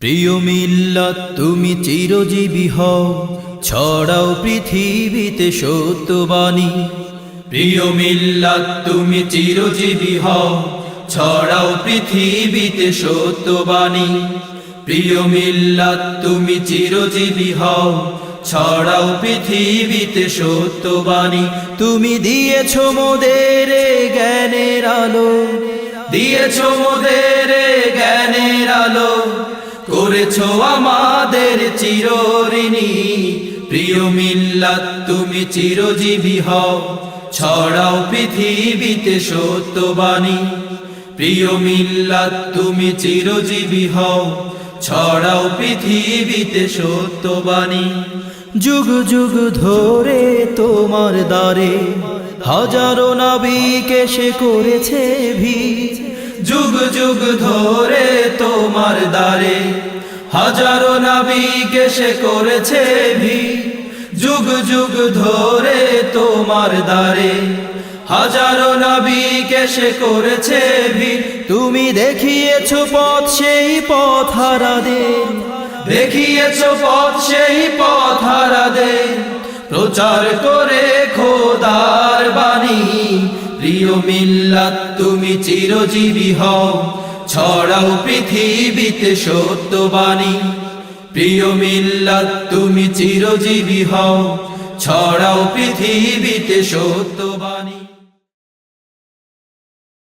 প্রিয় মিল্লাত, তুমি চিরজীবী হও। ছড়াও পৃথিবীতে সত্যবাণী। প্রিয় মিল্লাত, তুমি চিরজীবী হও। ছড়াও পৃথিবীতে সত্যবাণী। প্রিয় মিল্লাত, তুমি চিরজীবী হও। ছড়াও পৃথিবীতে সত্যবাণী। তুমি দিয়েছ মোদের জ্ঞানের আলো। দিয়েছ মোদের জ্ঞানের আলো করেছ আমাদের চিরঋণী। প্রিয় মিল্লাত, তুমি চিরজীবী হও। ছড়াও পৃথিবীতে সত্যবাণী। প্রিয় মিল্লাত, তুমি চিরজীবী হও। ছড়াও পৃথিবীতে সত্যবাণী। যুগ যুগ ধরে তোমার দ্বারে হাজারো নাবিকে সে করেছে ভিড়। যুগ যুগ ধরে তোমার দ্বারে হাজারো নাবিকে সে করেছে ভিড় যুগ যুগ ধরে তোমার দ্বারে। হাজারো নাবিকে সে করেছে ভিড় তুমি দেখিয়েছ পথ, সেই পথ হারাদের দেখিয়েছ পথ, সেই পথ হারাদের প্রচার করে খোদার বাণী। প্রিয় মিল্লাত, তুমি চিরজীবী হও। ছড়াও পৃথিবীতে সত্যবাণী। প্রিয় মিল্লা তুমি চিরজীবী হও। ছড়াও পৃথিবীতে সত্যবাণী।